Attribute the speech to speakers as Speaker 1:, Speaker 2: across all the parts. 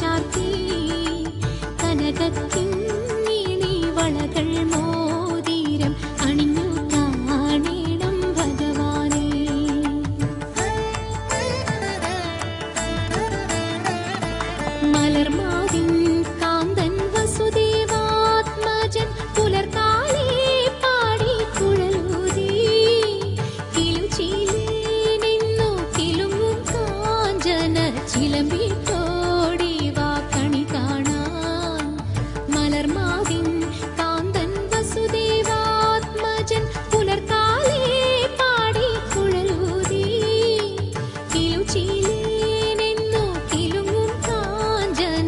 Speaker 1: ചാർത്തി കനകക്കിന്നീണി വളകൾ മോതിരം അണിഞ്ഞു കാണേണം ഭഗവാനെ. മലർമാവിൻ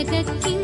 Speaker 1: உலகத்தில்